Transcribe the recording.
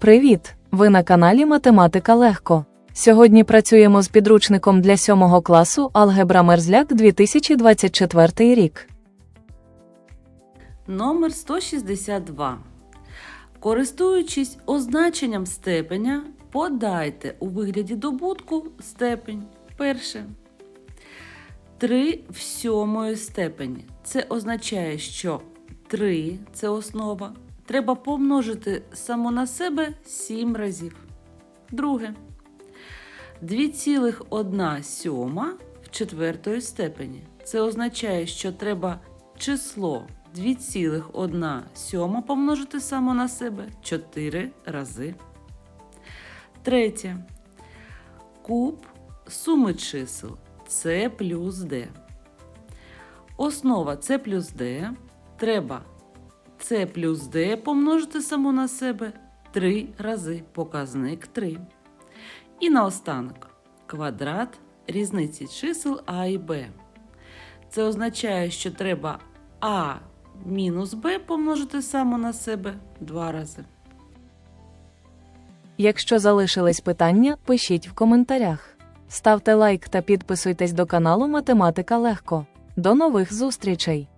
Привіт! Ви на каналі Математика Легко. Сьогодні працюємо з підручником для 7 класу Алгебра Мерзляк 2024 рік. Номер 162. Користуючись означенням степеня, подайте у вигляді добутку степень. Перше. 3 в сьомої степені. Це означає, що 3 це основа. Треба помножити само на себе 7 разів. Друге. 2,1 сьома в четвертої степені. Це означає, що треба число 2,1 сьома помножити само на себе 4 рази. Третє. Куб суми чисел С плюс Д. Основа С плюс Д. Треба С плюс Д помножити само на себе 3 рази. Показник 3. І наостанок квадрат різниці чисел А і Б. Це означає, що треба А мінус Б помножити само на себе два рази. Якщо залишились питання, пишіть в коментарях. Ставте лайк та підписуйтесь до каналу Математика Легко. До нових зустрічей!